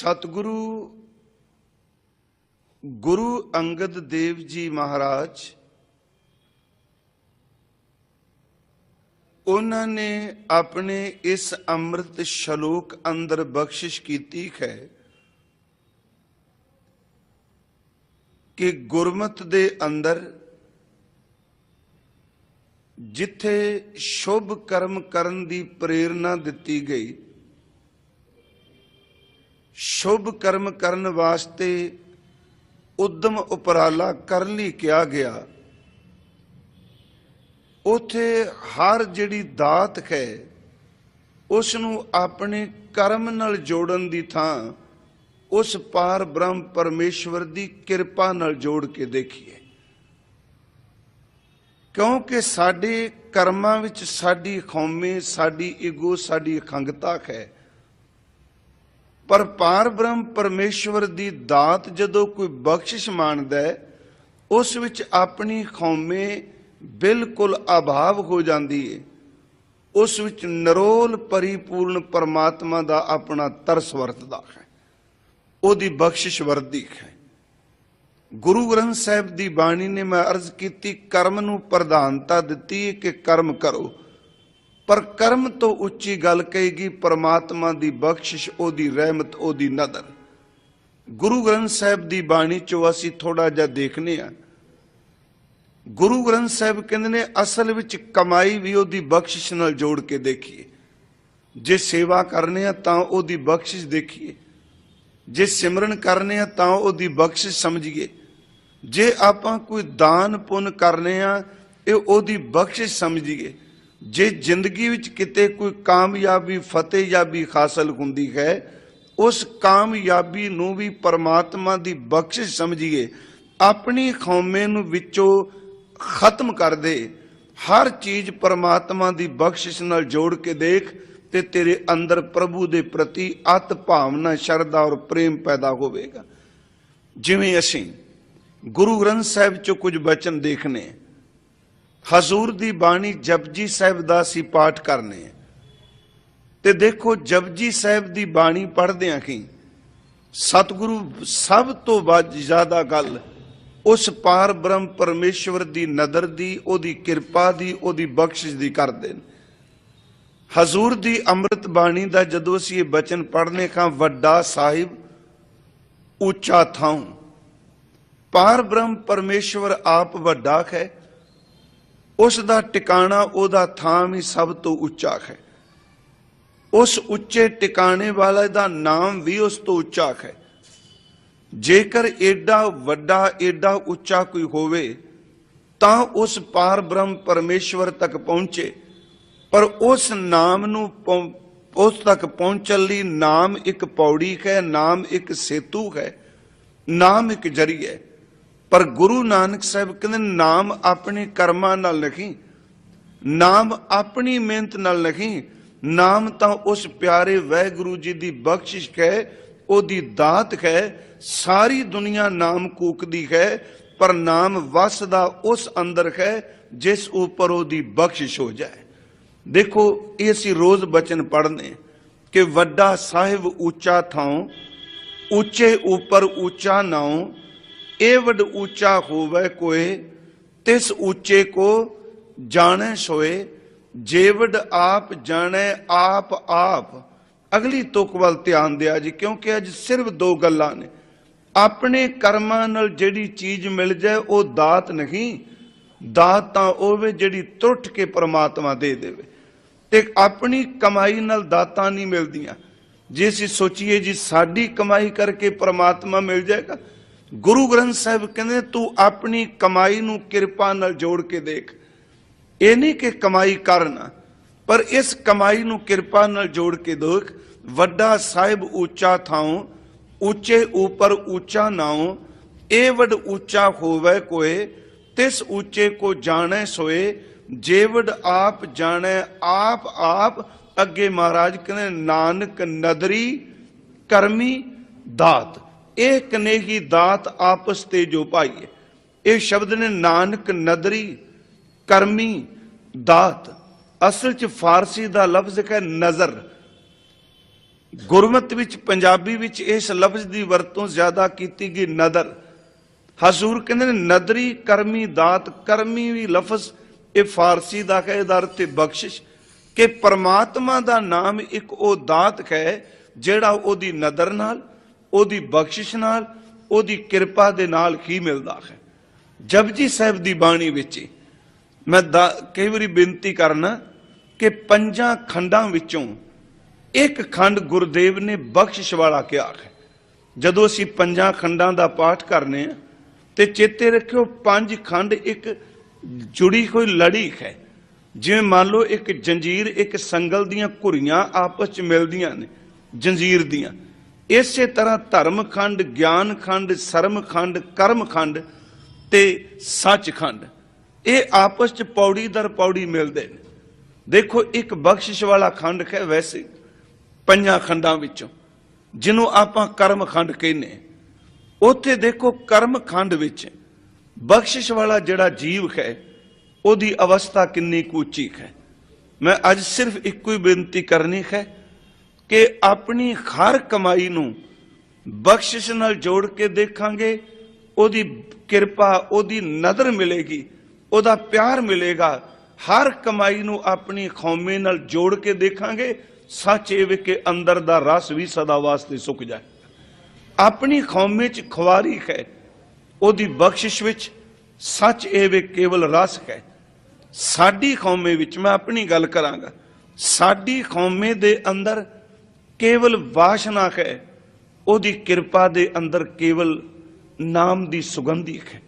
ਸਤਿਗੁਰੂ ਗੁਰੂ ਅੰਗਦ ਦੇਵ ਜੀ ਮਹਾਰਾਜ, ਉਹਨਾਂ ਨੇ ਆਪਣੇ ਇਸ ਅੰਮ੍ਰਿਤ ਸ਼ਲੋਕ ਅੰਦਰ ਬਖਸ਼ਿਸ਼ ਕੀਤੀ ਹੈ ਕਿ ਗੁਰਮਤ ਦੇ ਅੰਦਰ ਜਿੱਥੇ ਸ਼ੁਭ ਕਰਮ ਕਰਨ ਦੀ ਪ੍ਰੇਰਣਾ ਦਿੱਤੀ ਗਈ ਸ਼ੁਭ ਕਰਮ ਕਰਨ ਵਾਸਤੇ ਉਦਮ ਉਪਰਾਲਾ ਕਰਨ ਲਈ ਕਿਹਾ ਗਿਆ। ਉਥੇ ਹਰ ਜਿਹੜੀ ਦਾਤ ਹੈ ਉਸ ਨੂੰ ਆਪਣੇ ਕਰਮ ਨਾਲ ਜੋੜਨ ਦੀ ਥਾਂ, ਉਸ ਪਾਰ ਬ੍ਰਹਮ ਪਰਮੇਸ਼ਵਰ ਦੀ ਕਿਰਪਾ ਨਾਲ ਜੋੜ ਕੇ ਦੇਖੀਏ। ਕਿਉਂਕਿ ਸਾਡੇ ਕਰਮਾਂ ਵਿੱਚ ਸਾਡੀ ਖੌਮੇ, ਸਾਡੀ ਈਗੋ, ਸਾਡੀ ਅਖੰਗਤਾ ਹੈ ਪਰ ਪਾਰ ਬ੍ਰਹਮ ਪਰਮੇਸ਼ਵਰ ਦੀ ਦਾਤ ਜਦੋਂ ਕੋਈ ਬਖਸ਼ਿਸ਼ ਮੰਨਦਾ ਹੈ, ਉਸ ਵਿੱਚ ਆਪਣੀ ਖੌਮੇ ਬਿਲਕੁਲ ਅਭਾਵ ਹੋ ਜਾਂਦੀ ਹੈ। ਉਸ ਵਿੱਚ ਨਰੋਲ ਪਰਿਪੂਰਨ ਪਰਮਾਤਮਾ ਦਾ ਆਪਣਾ ਤਰਸ ਵਰਤਦਾ ਹੈ। ਉਹਦੀ ਬਖਸ਼ਿਸ਼ ਵਰਦੀ ਹੈ। ਗੁਰੂ ਗ੍ਰੰਥ ਸਾਹਿਬ ਦੀ ਬਾਣੀ ਨੇ ਮੈਂ ਅਰਜ਼ ਕੀਤੀ, ਕਰਮ ਨੂੰ ਪ੍ਰਧਾਨਤਾ ਦਿੱਤੀ ਕਿ ਕਰਮ ਕਰੋ। ਪਰ ਕਰਮ ਤੋਂ ਉੱਚੀ ਗੱਲ ਕਹੇਗੀ, ਪਰਮਾਤਮਾ ਦੀ ਬਖਸ਼ਿਸ਼, ਉਹਦੀ ਰਹਿਮਤ, ਉਹਦੀ ਨਦਰ। ਗੁਰੂ ਗ੍ਰੰਥ ਸਾਹਿਬ ਦੀ ਬਾਣੀ ਚੋਂ ਅਸੀਂ ਥੋੜਾ ਜਿਹਾ ਦੇਖਨੇ ਆ ਗੁਰੂ ਗ੍ਰੰਥ ਸਾਹਿਬ ਕਹਿੰਦੇ ਨੇ, ਅਸਲ ਵਿੱਚ ਕਮਾਈ ਵੀ ਉਹਦੀ ਬਖਸ਼ਿਸ਼ ਨਾਲ ਜੋੜ ਕੇ ਦੇਖੀਏ। ਜੇ ਸੇਵਾ ਕਰਨੇ ਆ, ਤਾਂ ਉਹਦੀ ਬਖਸ਼ਿਸ਼ ਦੇਖੀਏ। ਜੇ ਸਿਮਰਨ ਕਰਨੇ ਆ, ਤਾਂ ਉਹਦੀ ਬਖਸ਼ਿਸ਼ ਸਮਝੀਏ। ਜੇ ਆਪਾਂ ਕੋਈ ਦਾਨ ਪੁੰਨ ਕਰਨੇ ਆ, ਇਹ ਉਹਦੀ ਬਖਸ਼ਿਸ਼ ਸਮਝੀਏ। ਜੇ ਜ਼ਿੰਦਗੀ ਵਿੱਚ ਕਿਤੇ ਕੋਈ ਕਾਮਯਾਬੀ ਫਤਿਹਯਾਬੀ ਹਾਸਲ ਹੁੰਦੀ ਹੈ, ਉਸ ਕਾਮਯਾਬੀ ਨੂੰ ਵੀ ਪਰਮਾਤਮਾ ਦੀ ਬਖਸ਼ਿਸ਼ ਸਮਝੀਏ, ਆਪਣੀ ਖੌਮੇ ਨੂੰ ਵਿੱਚੋਂ ਖਤਮ ਕਰ ਦੇ, ਹਰ ਚੀਜ਼ ਪਰਮਾਤਮਾ ਦੀ ਬਖਸ਼ਿਸ਼ ਨਾਲ ਜੋੜ ਕੇ ਦੇਖ ਤੇ ਤੇਰੇ ਅੰਦਰ ਪ੍ਰਭੂ ਦੇ ਪ੍ਰਤੀ ਅਤ ਭਾਵਨਾ, ਸ਼ਰਧਾ ਔਰ ਪ੍ਰੇਮ ਪੈਦਾ ਹੋਵੇਗਾ। ਜਿਵੇਂ ਅਸੀਂ ਗੁਰੂ ਗ੍ਰੰਥ ਸਾਹਿਬ ਚੋਂ ਕੁਝ ਬਚਨ ਦੇਖਨੇ ਹਜ਼ੂਰ ਦੀ ਬਾਣੀ ਜਪਜੀ ਸਾਹਿਬ ਦਾ ਅਸੀਂ ਪਾਠ ਕਰਨੇ ਆ। ਤੇ ਦੇਖੋ, ਜਪਜੀ ਸਾਹਿਬ ਦੀ ਬਾਣੀ ਪੜ੍ਹਦੇ ਆਂ ਕਿ ਸਤਿਗੁਰੂ ਸਭ ਤੋਂ ਵੱਧ ਜ਼ਿਆਦਾ ਗੱਲ ਉਸ ਪਾਰ ਬ੍ਰਹਮ ਪਰਮੇਸ਼ਵਰ ਦੀ ਨਦਰ ਦੀ, ਉਹਦੀ ਕਿਰਪਾ ਦੀ, ਉਹਦੀ ਬਖਸ਼ਿਸ਼ ਦੀ ਕਰਦੇ ਨੇ। ਹਜ਼ੂਰ ਦੀ ਅੰਮ੍ਰਿਤ ਬਾਣੀ ਦਾ ਜਦੋਂ ਅਸੀਂ ਇਹ ਬਚਨ ਪੜ੍ਹਨੇ ਖਾਂ ਵੱਡਾ ਸਾਹਿਬ, ਉੱਚਾ ਥਾਂ ਪਾਰ ਬ੍ਰਹਮ ਪਰਮੇਸ਼ਵਰ ਆਪ ਵੱਡਾ ਹੈ ਉਸ ਦਾ ਟਿਕਾਣਾ ਉਹਦਾ ਥਾਂ ਵੀ ਸਭ ਤੋਂ ਉੱਚਾ ਹੈ। ਉਸ ਉੱਚੇ ਟਿਕਾਣੇ ਵਾਲੇ ਦਾ ਨਾਮ ਵੀ ਉਸ ਤੋਂ ਉੱਚਾ ਹੈ। ਜੇਕਰ ਏਡਾ ਵੱਡਾ, ਏਡਾ ਉੱਚਾ ਕੋਈ ਹੋਵੇ, ਤਾਂ ਉਸ ਪਾਰ ਬ੍ਰਹਮ ਪਰਮੇਸ਼ਵਰ ਤੱਕ ਪਹੁੰਚੇ। ਪਰ ਉਸ ਨਾਮ ਨੂੰ ਉਸ ਤੱਕ ਪਹੁੰਚਣ ਲਈ ਨਾਮ ਇੱਕ ਪੌੜੀ ਹੈ, ਨਾਮ ਇੱਕ ਸੇਤੂ ਹੈ, ਨਾਮ ਇੱਕ ਜਰੀਆ ਹੈ। ਪਰ ਗੁਰੂ ਨਾਨਕ ਸਾਹਿਬ ਕਹਿੰਦੇ, ਨਾਮ ਆਪਣੇ ਕਰਮਾਂ ਨਾਲ ਲਿਖੀ ਨਾਮ ਆਪਣੀ ਮਿਹਨਤ ਨਾਲ ਲਿਖੀ ਨਾਮ ਤਾਂ ਉਸ ਪਿਆਰੇ ਵਾਹਿਗੁਰੂ ਜੀ ਦੀ ਬਖਸ਼ਿਸ਼ ਹੈ, ਉਹਦੀ ਦਾਤ ਹੈ, ਸਾਰੀ ਦੁਨੀਆ ਨਾਮ ਕੂਕਦੀ ਹੈ, ਪਰ ਨਾਮ ਵਸਦਾ ਉਸ ਅੰਦਰ ਹੈ, ਜਿਸ ਉੱਪਰ ਉਹਦੀ ਬਖਸ਼ਿਸ਼ ਹੋ ਜਾਏ। ਦੇਖੋ, ਇਹ ਅਸੀਂ ਰੋਜ਼ ਬਚਨ ਪੜ੍ਹਨੇ ਕਿ ਵੱਡਾ ਸਾਹਿਬ ਉੱਚਾ ਥਾਂ ਉੱਚੇ ਉੱਪਰ ਉੱਚਾ ਨਾਉ ਇਹ ਵੱਡ ਉੱਚਾ ਹੋਵੇ ਕੋਏ, ਤਿਸ ਉੱਚੇ ਕੋ ਜਾਣੈ ਸੋਏ। ਜੇਵਡ ਆਪ ਜਾਣੈ, ਆਪ ਆਪ। ਅਗਲੀ ਤੁਕ ਵੱਲ ਧਿਆਨ ਦਿਆ ਜੀ, ਕਿਉਂਕਿ ਅੱਜ ਸਿਰਫ ਦੋ ਗੱਲਾਂ ਨੇ। ਆਪਣੇ ਕਰਮਾਂ ਨਾਲ ਜਿਹੜੀ ਚੀਜ਼ ਮਿਲ ਜਾਏ, ਉਹ ਦਾਤ ਨਹੀਂ। ਦਾਤ ਤਾਂ ਉਹ ਵੇ ਜਿਹੜੀ ਟੁੱਟ ਕੇ ਪ੍ਰਮਾਤਮਾ ਦੇ ਦੇਵੇ। ਤੇ ਆਪਣੀ ਕਮਾਈ ਨਾਲ ਦਾਤਾਂ ਨਹੀਂ ਮਿਲਦੀਆਂ। ਜੇ ਅਸੀਂ ਸੋਚੀਏ ਜੀ, ਸਾਡੀ ਕਮਾਈ ਕਰਕੇ ਪ੍ਰਮਾਤਮਾ ਮਿਲ ਜਾਏਗਾ ਗੁਰੂ ਗ੍ਰੰਥ ਸਾਹਿਬ ਕਹਿੰਦੇ ਤੂੰ ਆਪਣੀ ਕਮਾਈ ਨੂੰ ਕਿਰਪਾ ਨਾਲ ਜੋੜ ਕੇ ਦੇਖ। ਇਹ ਨਹੀਂ ਕਿ ਕਮਾਈ ਕਰਨਾ ਪਰ ਇਸ ਕਮਾਈ ਨੂੰ ਕਿਰਪਾ ਨਾਲ ਜੋੜ ਕੇ ਦੇਖ। ਵੱਡਾ ਸਾਹਿਬ ਉੱਚਾ ਥਾਉ, ਉੱਚੇ ਉੱਪਰ ਉੱਚਾ ਨਾਉ, ਇਹ ਵੱਡ ਉੱਚਾ ਹੋਵੇ ਕੋਏ, ਤਿਸ ਉੱਚੇ ਕੋ ਜਾਣੈ ਸੋਏ। ਜੇਵਡ ਆਪ ਜਾਣੈ, ਆਪ ਆਪ ਅੱਗੇ ਮਹਾਰਾਜ ਕਹਿੰਦੇ ਨਾਨਕ ਨਦਰੀ ਕਰਮੀ ਦਾਤ। ਇਹ ਕਨੇਹੀ ਦਾਤ ਆਪਸ ਤੇ ਜੋ ਪਾਈਏ ਇਹ ਸ਼ਬਦ ਨੇ ਨਾਨਕ, ਨਦਰੀ, ਕਰਮੀ, ਦਾਤ। ਅਸਲ ਚ ਫਾਰਸੀ ਦਾ ਲਫ਼ਜ਼ ਹੈ ਨਜ਼ਰ। ਗੁਰਮਤ ਵਿੱਚ, ਪੰਜਾਬੀ ਵਿੱਚ ਇਸ ਲਫ਼ਜ਼ ਦੀ ਵਰਤੋਂ ਜ਼ਿਆਦਾ ਕੀਤੀ ਗਈ ਨਦਰ। ਹਜ਼ੂਰ ਕਹਿੰਦੇ ਨੇ, ਨਦਰੀ, ਕਰਮੀ, ਦਾਤ। ਕਰਮੀ ਵੀ ਲਫ਼ਜ਼, ਇਹ ਫਾਰਸੀ ਦਾ ਹੈ, ਇਹਦਾ ਅਰਥ ਬਖਸ਼ਿਸ਼। ਕਿ ਪਰਮਾਤਮਾ ਦਾ ਨਾਮ ਇੱਕ ਉਹ ਦਾਤ ਹੈ, ਜਿਹੜਾ ਉਹਦੀ ਨਦਰ ਨਾਲ ਉਹਦੀ ਬਖਸ਼ਿਸ਼ ਨਾਲ, ਉਹਦੀ ਕਿਰਪਾ ਦੇ ਨਾਲ ਹੀ ਮਿਲਦਾ ਹੈ। ਜਪਜੀ ਸਾਹਿਬ ਦੀ ਬਾਣੀ ਵਿੱਚ ਮੈਂ ਕਈ ਵਾਰੀ ਬੇਨਤੀ ਕਰਨਾ ਕਿ ਪੰਜਾਂ ਖੰਡਾਂ ਵਿੱਚੋਂ ਇੱਕ ਖੰਡ ਗੁਰਦੇਵ ਨੇ ਬਖਸ਼ਿਸ਼ ਵਾਲਾ ਕਿਹਾ ਹੈ। ਜਦੋਂ ਅਸੀਂ ਪੰਜਾਂ ਖੰਡਾਂ ਦਾ ਪਾਠ ਕਰਨੇ ਆ, ਤੇ ਚੇਤੇ ਰੱਖਿਓ ਪੰਜ ਖੰਡ ਇੱਕ ਜੁੜੀ ਹੋਈ ਲੜੀ ਹੈ। ਜਿਵੇਂ ਮੰਨ ਲਓ ਇੱਕ ਜੰਜੀਰ ਇੱਕ ਸੰਗਲ ਦੀਆਂ ਘੁਰੀਆਂ ਆਪਸ ਚ ਮਿਲਦੀਆਂ ਨੇ, ਜੰਜੀਰ ਦੀਆਂ। ਇਸੇ ਤਰ੍ਹਾਂ ਧਰਮ ਖੰਡ ਗਿਆਨ ਖੰਡ ਸਰਮ ਖੰਡ ਕਰਮ ਖੰਡ ਤੇ ਸੱਚ ਖੰਡ ਇਹ ਆਪਸ ਚ ਪੌੜੀ ਦਰ ਪੌੜੀ ਮਿਲਦੇ ਨੇ। ਦੇਖੋ, ਇੱਕ ਬਖਸ਼ਿਸ਼ ਵਾਲਾ ਖੰਡ ਹੈ ਵੈਸੇ ਪੰਜਾਂ ਖੰਡਾਂ ਵਿੱਚੋਂ, ਜਿਹਨੂੰ ਆਪਾਂ ਕਰਮ ਖੰਡ ਕਹਿੰਦੇ ਉੱਥੇ ਦੇਖੋ ਕਰਮ ਖੰਡ ਵਿੱਚ ਬਖਸ਼ਿਸ਼ ਵਾਲਾ ਜਿਹੜਾ ਜੀਵ ਹੈ ਉਹਦੀ ਅਵਸਥਾ ਕਿੰਨੀ ਕੁ ਉੱਚੀ ਹੈ ਮੈਂ ਅੱਜ ਸਿਰਫ ਇੱਕੋ ਹੀ ਬੇਨਤੀ ਕਰਨੀ ਹੈ ਕਿ ਆਪਣੀ ਹਰ ਕਮਾਈ ਨੂੰ ਬਖਸ਼ਿਸ਼ ਨਾਲ ਜੋੜ ਕੇ ਦੇਖਾਂਗੇ, ਉਹਦੀ ਕਿਰਪਾ, ਉਹਦੀ ਨਦਰ ਮਿਲੇਗੀ, ਉਹਦਾ ਪਿਆਰ ਮਿਲੇਗਾ, ਹਰ ਕਮਾਈ ਨੂੰ ਆਪਣੀ ਖੌਮੇ ਨਾਲ ਜੋੜ ਕੇ ਦੇਖਾਂਗੇ, ਸੱਚ ਇਹ ਕਿ ਅੰਦਰ ਦਾ ਰਸ ਵੀ ਸਦਾ ਵਾਸਤੇ ਸੁੱਕ ਜਾਏ। ਆਪਣੀ ਖੌਮੇ ਚ ਖੁਆਰੀ ਹੈ, ਉਹਦੀ ਬਖਸ਼ਿਸ਼ ਵਿੱਚ ਸੱਚ ਇਹ ਵੇ ਕੇਵਲ ਰਸ ਹੈ। ਸਾਡੀ ਖੌਮੇ ਵਿੱਚ ਮੈਂ ਆਪਣੀ ਗੱਲ ਕਰਾਂਗਾ, ਸਾਡੀ ਖੌਮੇ ਦੇ ਅੰਦਰ ਕੇਵਲ ਵਾਸ਼ਨਾ ਹੈ, ਉਹਦੀ ਕਿਰਪਾ ਦੇ ਅੰਦਰ ਕੇਵਲ ਨਾਮ ਦੀ ਸੁਗੰਧੀ ਹੈ।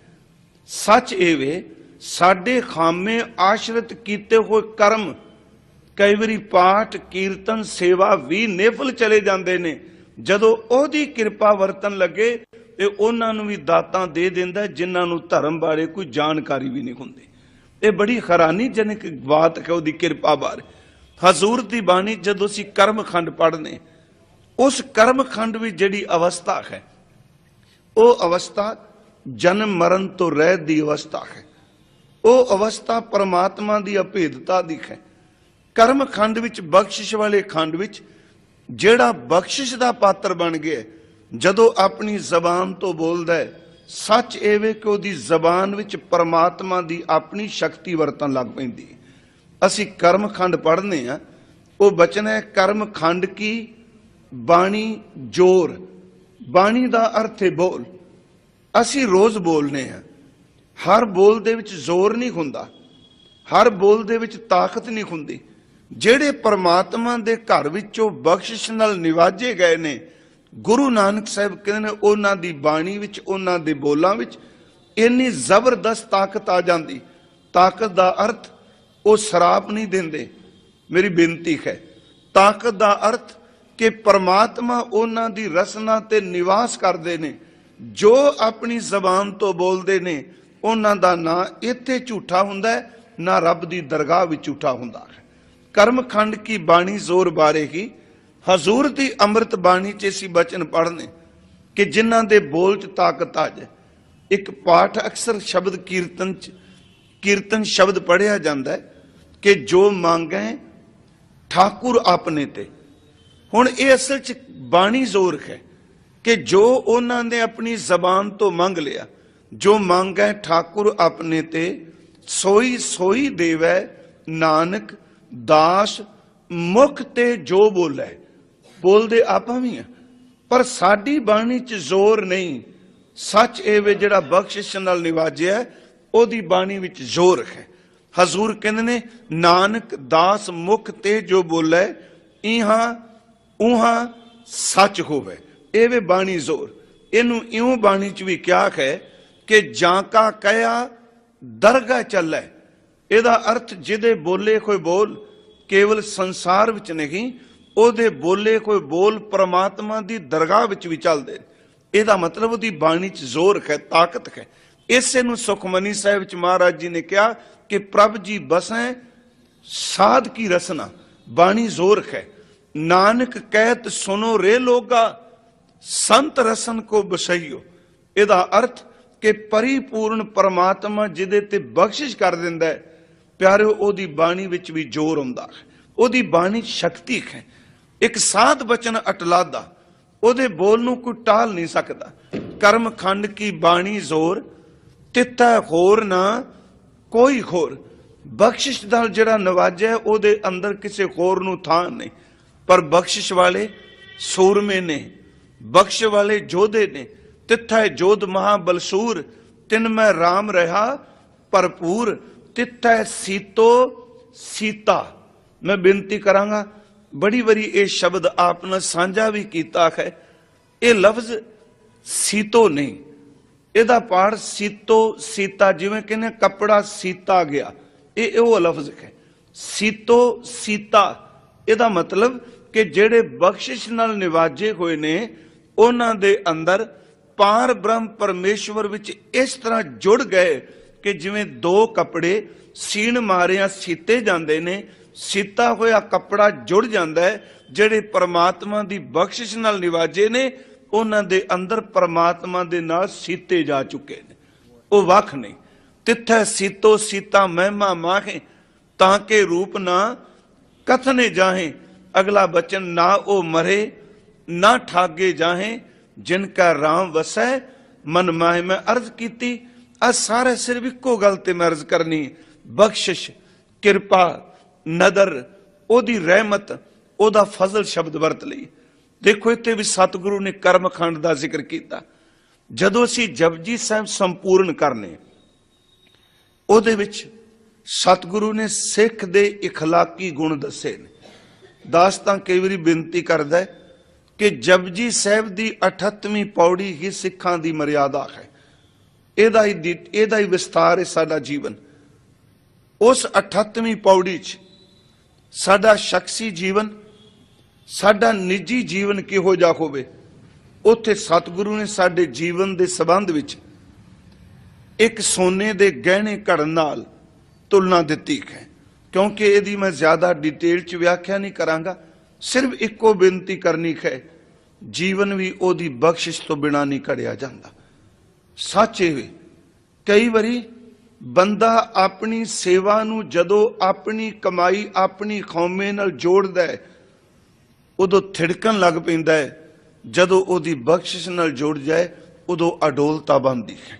ਸੱਚ ਇਹ ਵੇ, ਸਾਡੇ ਖਾਮੇ ਆਸ਼ਰਿਤ ਕੀਤੇ ਹੋਏ ਕਰਮ, ਕਈ ਵਾਰੀ ਪਾਠ, ਕੀਰਤਨ, ਸੇਵਾ ਵੀ ਨੇਫਲ ਚਲੇ ਜਾਂਦੇ ਨੇ। ਜਦੋਂ ਉਹਦੀ ਕਿਰਪਾ ਵਰਤਨ ਲੱਗੇ, ਤੇ ਉਹਨਾਂ ਨੂੰ ਵੀ ਦਾਤਾਂ ਦੇ ਦਿੰਦਾ, ਜਿਨ੍ਹਾਂ ਨੂੰ ਧਰਮ ਬਾਰੇ ਕੋਈ ਜਾਣਕਾਰੀ ਵੀ ਨਹੀਂ ਹੁੰਦੀ। ਇਹ ਬੜੀ ਹੈਰਾਨੀਜਨਕ ਬਾਤ ਹੈ ਉਹਦੀ ਕਿਰਪਾ ਬਾਰੇ। ਹਜ਼ੂਰ ਦੀ ਬਾਣੀ ਜਦੋਂ ਅਸੀਂ ਕਰਮ ਖੰਡ ਪੜ੍ਹਨੇ, ਉਸ ਕਰਮਖੰਡ ਵਿੱਚ ਜਿਹੜੀ ਅਵਸਥਾ ਹੈ, ਉਹ ਅਵਸਥਾ ਜਨਮ ਮਰਨ ਤੋਂ ਰਹਿਤ ਦੀ ਅਵਸਥਾ ਹੈ। ਉਹ ਅਵਸਥਾ ਪਰਮਾਤਮਾ ਦੀ ਅਭੇਦਤਾ ਦੀ ਹੈ। ਕਰਮ ਖੰਡ ਵਿੱਚ, ਬਖਸ਼ਿਸ਼ ਵਾਲੇ ਖੰਡ ਵਿੱਚ ਜਿਹੜਾ ਬਖਸ਼ਿਸ਼ ਦਾ ਪਾਤਰ ਬਣ ਗਿਆ, ਜਦੋਂ ਆਪਣੀ ਜ਼ਬਾਨ ਤੋਂ ਬੋਲਦਾ ਹੈ, ਸੱਚ ਇਹ ਵੇ ਕਿ ਉਹਦੀ ਜ਼ਬਾਨ ਵਿੱਚ ਪਰਮਾਤਮਾ ਦੀ ਆਪਣੀ ਸ਼ਕਤੀ ਵਰਤਣ ਲੱਗ ਪੈਂਦੀ ਹੈ। ਅਸੀਂ ਕਰਮ ਖੰਡ ਪੜ੍ਹਨੇ ਆ, ਉਹ ਬਚਨ ਹੈ ਕਰਮ ਖੰਡ ਕੀ? ਬਾਣੀ ਜੋਰ। ਬਾਣੀ ਦਾ ਅਰਥ ਹੈ ਬੋਲ। ਅਸੀਂ ਰੋਜ਼ ਬੋਲਨੇ ਆ। ਹਰ ਬੋਲ ਦੇ ਵਿੱਚ ਜ਼ੋਰ ਨਹੀਂ ਹੁੰਦਾ। ਹਰ ਬੋਲ ਦੇ ਵਿੱਚ ਤਾਕਤ ਨਹੀਂ ਹੁੰਦੀ। ਜਿਹੜੇ ਪਰਮਾਤਮਾ ਦੇ ਘਰ ਵਿੱਚੋਂ ਬਖਸ਼ਿਸ਼ ਨਾਲ ਨਿਵਾਜੇ ਗਏ ਨੇ, ਗੁਰੂ ਨਾਨਕ ਸਾਹਿਬ ਕਹਿੰਦੇ ਨੇ, ਉਹਨਾਂ ਦੀ ਬਾਣੀ ਵਿੱਚ, ਉਹਨਾਂ ਦੇ ਬੋਲਾਂ ਵਿੱਚ ਇੰਨੀ ਜ਼ਬਰਦਸਤ ਤਾਕਤ ਆ ਜਾਂਦੀ। ਤਾਕਤ ਦਾ ਅਰਥ ਉਹ ਸ਼ਰਾਪ ਨਹੀਂ ਦਿੰਦੇ। ਮੇਰੀ ਬੇਨਤੀ ਹੈ, ਤਾਕਤ ਦਾ ਅਰਥ ਕਿ ਪਰਮਾਤਮਾ ਉਹਨਾਂ ਦੀ ਰਸਨਾ ਤੇ ਨਿਵਾਸ ਕਰਦੇ ਨੇ, ਜੋ ਆਪਣੀ ਜ਼ਬਾਨ ਤੋਂ ਬੋਲਦੇ ਨੇ, ਉਹਨਾਂ ਦਾ ਨਾਂ ਇੱਥੇ ਝੂਠਾ ਹੁੰਦਾ ਹੈ, ਨਾ ਰੱਬ ਦੀ ਦਰਗਾਹ ਵਿੱਚ ਝੂਠਾ ਹੁੰਦਾ ਹੈ। ਕਰਮਖੰਡ ਕੀ ਬਾਣੀ ਜ਼ੋਰ ਬਾਰੇ ਹੀ, ਹਜ਼ੂਰ ਦੀ ਅੰਮ੍ਰਿਤ ਬਾਣੀ 'ਚ ਅਸੀਂ ਬਚਨ ਪੜ੍ਹਨੇ, ਕਿ ਜਿਨ੍ਹਾਂ ਦੇ ਬੋਲ 'ਚ ਤਾਕਤ ਆ ਜਾਏ। ਇੱਕ ਪਾਠ ਅਕਸਰ ਸ਼ਬਦ ਕੀਰਤਨ 'ਚ, ਕੀਰਤਨ ਸ਼ਬਦ ਪੜਿਆ ਜਾਂਦਾ ਹੈ ਕਿ ਜੋ ਮੰਗੈ ਠਾਕੁਰ ਆਪਣੇ ਤੇ। ਹੁਣ ਇਹ ਅਸਲ 'ਚ ਬਾਣੀ ਜ਼ੋਰ ਹੈ ਕਿ ਜੋ ਉਹਨਾਂ ਨੇ ਆਪਣੀ ਜ਼ਬਾਨ ਤੋਂ ਮੰਗ ਲਿਆ, ਜੋ ਮੰਗੈ ਠਾਕੁਰ ਆਪਣੇ ਤੇ, ਸੋਈ ਸੋਈ ਦੇਵੈ ਨਾਨਕ, ਦਾਸ, ਮੁਖ ਤੇ ਜੋ ਬੋਲੇ। ਬੋਲਦੇ ਆਪਾਂ ਵੀ ਆ, ਪਰ ਸਾਡੀ ਬਾਣੀ 'ਚ ਜ਼ੋਰ ਨਹੀਂ। ਸੱਚ ਇਹ ਵੇ ਜਿਹੜਾ ਬਖਸ਼ਿਸ਼ ਨਾਲ ਨਿਵਾਜਿਆ, ਉਹਦੀ ਬਾਣੀ ਵਿੱਚ ਜ਼ੋਰ ਹੈ। ਹਜ਼ੂਰ ਕਹਿੰਦੇ ਨੇ, ਨਾਨਕ ਦਾਸ ਮੁਖ ਤੇ ਜੋ ਬੋਲੇ, ਇਹਾਂ ਉਹਾਂ ਸੱਚ ਹੋਵੇ। ਇਹ ਵੇ ਬਾਣੀ ਜ਼ੋਰ। ਇਹਨੂੰ ਇਉਂ ਬਾਣੀ 'ਚ ਵੀ ਕਿਹਾ ਹੈ ਕਿ ਜਾਂ ਕਾ ਕਹਿਆ, ਦਰਗਾਹ ਚੱਲੇ। ਇਹਦਾ ਅਰਥ ਜਿਹਦੇ ਬੋਲੇ ਕੋਈ ਬੋਲ ਕੇਵਲ ਸੰਸਾਰ ਵਿੱਚ ਨਹੀਂ, ਉਹਦੇ ਬੋਲੇ ਕੋਈ ਬੋਲ ਪ੍ਰਮਾਤਮਾ ਦੀ ਦਰਗਾਹ ਵਿੱਚ ਵੀ ਚੱਲਦੇ। ਇਹਦਾ ਮਤਲਬ ਉਹਦੀ ਬਾਣੀ 'ਚ ਜ਼ੋਰ ਹੈ, ਤਾਕਤ ਹੈ। ਇਸੇ ਨੂੰ ਸੁਖਮਨੀ ਸਾਹਿਬ ਵਿੱਚ ਮਹਾਰਾਜ ਜੀ ਨੇ ਕਿਹਾ ਕਿ ਪ੍ਰਭ ਜੀ ਬਸੈ, ਸਾਧ ਕੀ ਰਸਨਾ, ਬਾਣੀ ਜ਼ੋਰ ਹੈ ਨਾਨਕ ਕਹਿਤ ਸੁਨੋ ਰੇ ਲੋਗਾ, ਸੰਤ ਰਸਨ ਕੋ ਬਸਈਓ। ਇਹਦਾ ਅਰਥ ਕਿ ਪਰਿਪੂਰਨ ਪਰਮਾਤਮਾ ਜਿਹਦੇ ਤੇ ਬਖਸ਼ਿਸ਼ ਕਰ ਦਿੰਦਾ ਹੈ, ਪਿਆਰਿਓ, ਉਹਦੀ ਬਾਣੀ ਵਿੱਚ ਵੀ ਜ਼ੋਰ ਹੁੰਦਾ ਹੈ। ਉਹਦੀ ਬਾਣੀ ਸ਼ਕਤੀ ਹੈ ਇੱਕ ਸਾਧ ਬਚਨ ਅਟਲਾਦਾ, ਉਹਦੇ ਬੋਲ ਨੂੰ ਕੋਈ ਟਾਲ ਨਹੀਂ ਸਕਦਾ। ਕਰਮ ਖੰਡ ਕੀ ਬਾਣੀ ਜ਼ੋਰ ਤਿੱਤਾ ਹੋਰ ਨਾ, ਕੋਈ ਹੋਰ ਬਖਸ਼ਿਸ਼ ਦਾ ਜਿਹੜਾ ਨਵਾਜਿਆ ਉਹਦੇ ਅੰਦਰ ਕਿਸੇ ਹੋਰ ਨੂੰ ਥਾਂ ਨਹੀਂ। ਪਰ ਬਖਸ਼ਿਸ਼ ਵਾਲੇ ਸੂਰਮੇ ਨੇ, ਬਖਸ਼ ਵਾਲੇ ਜੋਧੇ ਨੇ। ਤਿੱਥੈ ਜੋਧ ਮਹਾਬਲਸੂਰ, ਤਿਨ ਮੈਂ RAM ਰਹਾ ਭਰਪੂਰ। ਤਿੱਥੈ ਸੀਤੋ ਸੀਤਾ। ਮੈਂ ਬੇਨਤੀ ਕਰਾਂਗਾ, ਬੜੀ ਵਾਰੀ ਇਹ ਸ਼ਬਦ ਆਪ ਨਾਲ ਸਾਂਝਾ ਵੀ ਕੀਤਾ ਹੈ। ਇਹ ਲਫ਼ਜ਼ ਸੀਤੋ ਨਹੀਂ ਇਹਦਾ ਪਾਠ ਸੀਤੋ ਸੀਤਾ, ਜਿਵੇਂ ਕਹਿੰਦੇ ਕੱਪੜਾ ਸੀਤਾ ਗਿਆ। ਇਹ ਉਹ ਲਫ਼ਜ਼ ਹੈ। ਸੀਤੋ ਸੀਤਾ, ਇਹਦਾ ਮਤਲਬ ਕਿ ਜਿਹੜੇ ਬਖਸ਼ਿਸ਼ ਨਾਲ ਨਿਵਾਜੇ ਹੋਏ ਨੇ, ਉਹਨਾਂ ਦੇ ਅੰਦਰ ਪਾਰ ਬ੍ਰਹਮ ਪਰਮੇਸ਼ਵਰ ਵਿੱਚ ਇਸ ਤਰ੍ਹਾਂ ਜੁੜ ਗਏ ਕਿ ਜਿਵੇਂ ਦੋ ਕੱਪੜੇ ਸੀਣ ਮਾਰਿਆ ਸੀਤੇ ਜਾਂਦੇ ਨੇ, ਸੀਤਾ ਹੋਇਆ ਕੱਪੜਾ ਜੁੜ ਜਾਂਦਾ ਹੈ, ਜਿਹੜੇ ਪਰਮਾਤਮਾ ਦੀ ਬਖਸ਼ਿਸ਼ ਨਾਲ ਨਿਵਾਜੇ ਨੇ ਉਹਨਾਂ ਦੇ ਅੰਦਰ ਪਰਮਾਤਮਾ ਦੇ ਨਾਲ ਸੀਤੇ ਜਾ ਚੁੱਕੇ ਨੇ। ਉਹ ਵੱਖ ਨਹੀਂ ਤਿੱਥੈ ਸੀਤੋ ਸੀਤਾ ਮਹਿਮਾ ਮਾਹੇ, ਤਾਂ ਕਿ ਰੂਪ ਨਾ ਕਥਨੇ ਜਾਹੇ, ਅਗਲਾ ਬਚਨ ਨਾ ਉਹ ਮਰੇ, ਨਾ ਠਾਗੇ ਜਾਹੇ, ਜਿਨ ਕਾ ਰਾਮ ਵਸੈ, ਮਨ ਮਾਹੇ ਮੈਂ ਅਰਜ਼ ਕੀਤੀ ਆ ਸਾਰੇ ਸਿਰਫ ਇੱਕੋ ਗੱਲ ਤੇ ਮੈਂ ਅਰਜ਼ ਕਰਨੀ, ਬਖਸ਼ਿਸ਼, ਕਿਰਪਾ, ਨਦਰ, ਉਹਦੀ ਰਹਿਮਤ, ਉਹਦਾ ਫਜ਼ਲ ਸ਼ਬਦ ਵਰਤ ਲਈ। ਦੇਖੋ ਇੱਥੇ ਵੀ ਸਤਿਗੁਰੂ ਨੇ ਕਰਮਖੰਡ ਦਾ ਜ਼ਿਕਰ ਕੀਤਾ ਜਦੋਂ ਅਸੀਂ ਜਪਜੀ ਸਾਹਿਬ ਸੰਪੂਰਨ ਕਰਨੇ ਉਹਦੇ ਵਿੱਚ ਸਤਿਗੁਰੂ ਨੇ ਸਿੱਖ ਦੇ اخلاقی ਗੁਣ ਦੱਸੇ ਨੇ ਦਾਸ ਤਾਂ ਕਈ ਵਾਰੀ ਬੇਨਤੀ ਕਰਦਾ ਹੈ ਕਿ ਜਪਜੀ ਸਾਹਿਬ ਦੀ 38ਵੀਂ ਪੌੜੀ ਹੀ ਸਿੱਖਾਂ ਦੀ ਮਰਿਆਦਾ ਹੈ ਇਹਦਾ ਹੀ ਦੀ- ਇਹਦਾ ਹੀ ਵਿਸਤਾਰ ਹੈ ਸਾਡਾ ਜੀਵਨ ਉਸ 38ਵੀਂ ਪੌੜੀ 'ਚ ਸਾਡਾ ਸ਼ਖਸੀ ਜੀਵਨ ਸਾਡਾ ਨਿੱਜੀ ਜੀਵਨ ਕਿਹੋ ਜਿਹਾ ਹੋਵੇ? ਉੱਥੇ ਸਤਿਗੁਰੂ ਨੇ ਸਾਡੇ ਜੀਵਨ ਦੇ ਸਬੰਧ ਵਿੱਚ ਇੱਕ ਸੋਨੇ ਦੇ ਗਹਿਣੇ ਘੜਨ ਨਾਲ ਤੁਲਨਾ ਦਿੱਤੀ ਹੈ। ਕਿਉਂਕਿ ਇਹਦੀ ਮੈਂ ਜ਼ਿਆਦਾ ਡਿਟੇਲ ਚ ਵਿਆਖਿਆ ਨਹੀਂ ਕਰਾਂਗਾ। ਸਿਰਫ ਇੱਕੋ ਬੇਨਤੀ ਕਰਨੀ ਹੈ ਜੀਵਨ ਵੀ ਉਹਦੀ ਬਖਸ਼ਿਸ਼ ਤੋਂ ਬਿਨਾ ਨਹੀਂ ਘੜਿਆ ਜਾਂਦਾ। ਸੱਚ ਇਹ ਵੇ, ਕਈ ਵਾਰੀ ਬੰਦਾ ਆਪਣੀ ਸੇਵਾ ਨੂੰ ਜਦੋਂ ਆਪਣੀ ਕਮਾਈ ਆਪਣੀ ਖੌਮੇ ਨਾਲ ਜੋੜਦਾ ਹੈ ਉਦੋਂ ਥਿੜਕਣ ਲੱਗ ਪੈਂਦਾ ਹੈ। ਜਦੋਂ ਉਹਦੀ ਬਖਸ਼ਿਸ਼ ਨਾਲ ਜੁੜ ਜਾਏ, ਉਦੋਂ ਅਡੋਲਤਾ ਬਣਦੀ ਹੈ।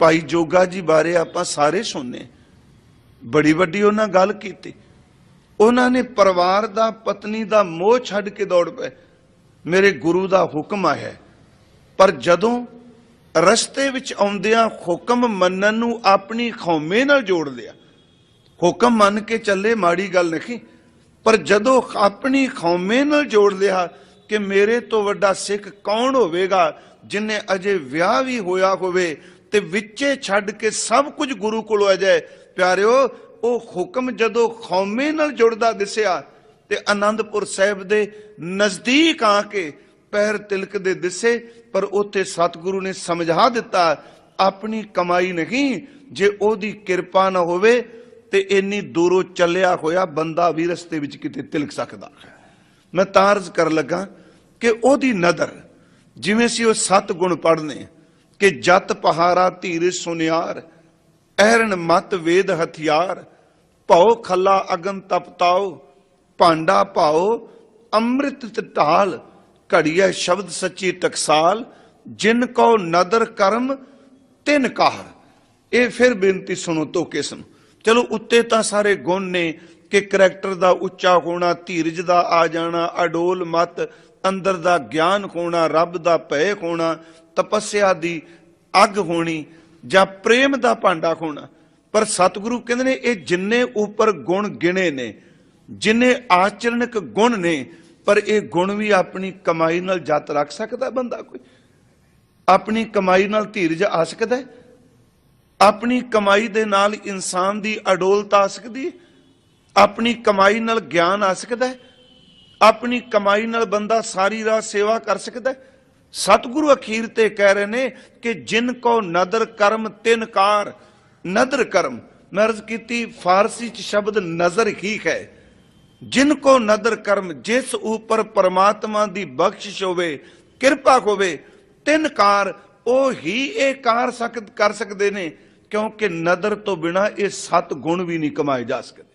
ਭਾਈ ਜੋਗਾ ਜੀ ਬਾਰੇ ਆਪਾਂ ਸਾਰੇ ਸੁਣਨੇ ਬੜੀ ਵੱਡੀ ਉਹਨਾਂ ਗੱਲ ਕੀਤੀ। ਉਹਨਾਂ ਨੇ ਪਰਿਵਾਰ ਦਾ, ਪਤਨੀ ਦਾ ਮੋਹ ਛੱਡ ਕੇ ਦੌੜ ਪਏ। ਮੇਰੇ ਗੁਰੂ ਦਾ ਹੁਕਮ ਆਇਆ ਪਰ ਜਦੋਂ ਰਸਤੇ ਵਿੱਚ ਆਉਂਦਿਆਂ ਹੁਕਮ ਮੰਨਣ ਨੂੰ ਆਪਣੀ ਖੌਮੇ ਨਾਲ ਜੋੜ ਲਿਆ, ਹੁਕਮ ਮੰਨ ਕੇ ਚੱਲੇ, ਮਾੜੀ ਗੱਲ ਨਹੀਂ। ਪਰ ਜਦੋਂ ਆਪਣੀ ਖੌਮੇ ਨਾਲ ਜੋੜ ਲਿਆ ਕਿ ਮੇਰੇ ਤੋਂ ਵੱਡਾ ਸਿੱਖ ਕੌਣ ਹੋਵੇਗਾ, ਜਿਨੇ ਅਜੇ ਵਿਆਹ ਵੀ ਹੋਇਆ ਹੋਵੇ ਤੇ ਵਿੱਚੇ ਛੱਡ ਕੇ ਸਭ ਕੁਝ ਗੁਰੂ ਕੋਲ ਆ ਜਾਏ, ਪਿਆਰਿਓ, ਉਹ ਹੁਕਮ ਜਦੋਂ ਖੌਮੇ ਨਾਲ ਜੁੜਦਾ ਦਿਸਿਆ ਤੇ ਆਨੰਦਪੁਰ ਸਾਹਿਬ ਦੇ ਨਜ਼ਦੀਕ ਆ ਕੇ ਪੈਰ ਤਿਲਕ ਦੇ ਦਿਸੇ, ਪਰ ਉੱਥੇ ਸਤਿਗੁਰੂ ਨੇ ਸਮਝਾ ਦਿੱਤਾ, ਆਪਣੀ ਕਮਾਈ ਨਹੀਂ, ਜੇ ਉਹਦੀ ਕਿਰਪਾ ਨਾ ਹੋਵੇ ਤੇ ਇੰਨੀ ਦੂਰੋਂ ਚੱਲਿਆ ਹੋਇਆ ਬੰਦਾ ਵੀ ਰਸਤੇ ਵਿੱਚ ਕਿਤੇ ਤਿਲਕ ਸਕਦਾ ਹੈ। ਮੈਂ ਤਾਰਜ ਅਰਜ਼ ਕਰਨ ਲੱਗਾ ਕਿ ਉਹਦੀ ਨਦਰ ਜਿਵੇਂ ਸੀ ਉਹ ਸੱਤ ਗੁਣ ਪੜਨੇ ਕਿ ਜਤ ਪਹਾਰਾ ਧੀਰ ਸੁਨਿਆਰ, ਐਰਨ ਮਤ ਵੇਦ ਹਥਿਆਰ, ਭਉ ਖੱਲਾ ਅਗਨ ਤਪਤਾਓ ਭਾਂਡਾ ਭਾਓ ਅੰਮ੍ਰਿਤ ਢਾਲ, ਘੜੀਐ ਸ਼ਬਦ ਸੱਚੀ ਟਕਸਾਲ, ਜਿਨ ਕੋ ਨਦਰ ਕਰਮ ਤਿਨ ਕਾਹਰ। ਇਹ ਫਿਰ ਬੇਨਤੀ ਸੁਣੋ ਤੋਕੇ ਸੁਣੋ। ਚਲੋ ਉੱਤੇ ਤਾਂ ਸਾਰੇ ਗੁਣ ਨੇ ਕਿ ਕਰੈਕਟਰ ਦਾ ਉੱਚਾ ਹੋਣਾ, ਧੀਰਜ ਦਾ ਆ ਜਾਣਾ, ਅਡੋਲ ਮਤ, ਅੰਦਰ ਦਾ ਗਿਆਨ ਹੋਣਾ, ਰੱਬ ਦਾ ਭੈ ਹੋਣਾ, ਤਪੱਸਿਆ ਦੀ ਅੱਗ ਹੋਣੀ ਜਾਂ ਪ੍ਰੇਮ ਦਾ ਭਾਂਡਾ ਹੋਣਾ। ਪਰ ਸਤਿਗੁਰੂ ਕਹਿੰਦੇ ਨੇ ਇਹ ਜਿੰਨੇ ਉੱਪਰ ਗੁਣ ਗਿਣੇ ਨੇ, ਜਿੰਨੇ ਆਚਰਣਕ ਗੁਣ ਨੇ, ਪਰ ਇਹ ਗੁਣ ਵੀ ਆਪਣੀ ਕਮਾਈ ਨਾਲ ਜਤ ਰੱਖ ਸਕਦਾ ਬੰਦਾ ਕੋਈ? ਆਪਣੀ ਕਮਾਈ ਨਾਲ ਧੀਰਜ ਆ ਸਕਦਾ ਹੈ? ਆਪਣੀ ਕਮਾਈ ਦੇ ਨਾਲ ਇਨਸਾਨ ਦੀ ਅਡੋਲਤਾ ਆ ਸਕਦੀ ਆਪਣੀ ਕਮਾਈ ਨਾਲ ਗਿਆਨ ਆ ਸਕਦਾ ਆਪਣੀ ਕਮਾਈ ਨਾਲ ਬੰਦਾ ਸਾਰੀ ਰਾਤ ਸੇਵਾ ਕਰ ਸਕਦਾ ਸਤਿਗੁਰੂ ਅਖੀਰ ਤੇ ਕਹਿ ਰਹੇ ਨੇ ਕਿ ਜਿਨ ਕੋ ਨਦਰ ਕਰਮ, ਤਿਨ ਕਾਰ, ਨਦਰ ਕਰਮ। ਮੈਂ ਕੀਤੀ, ਫਾਰਸੀ ਚ ਸ਼ਬਦ ਨਜ਼ਰ ਹੀ ਹੈ। ਜਿਨ ਕੋ ਨਦਰ ਕਰਮ, ਜਿਸ ਉਪਰ ਪਰਮਾਤਮਾ ਦੀ ਬਖਸ਼ਿਸ਼ ਹੋਵੇ, ਕਿਰਪਾ ਹੋਵੇ, ਤਿੰਨ ਕਾਰ, ਉਹ ਹੀ ਇਹ ਕਾਰ ਸਕਦ ਕਰ ਸਕਦੇ ਨੇ। ਕਿਉਂਕਿ ਨਦਰ ਤੋਂ ਬਿਨਾ ਇਹ ਸੱਤ ਗੁਣ ਵੀ ਨਹੀਂ ਕਮਾਏ ਜਾ ਸਕਦੇ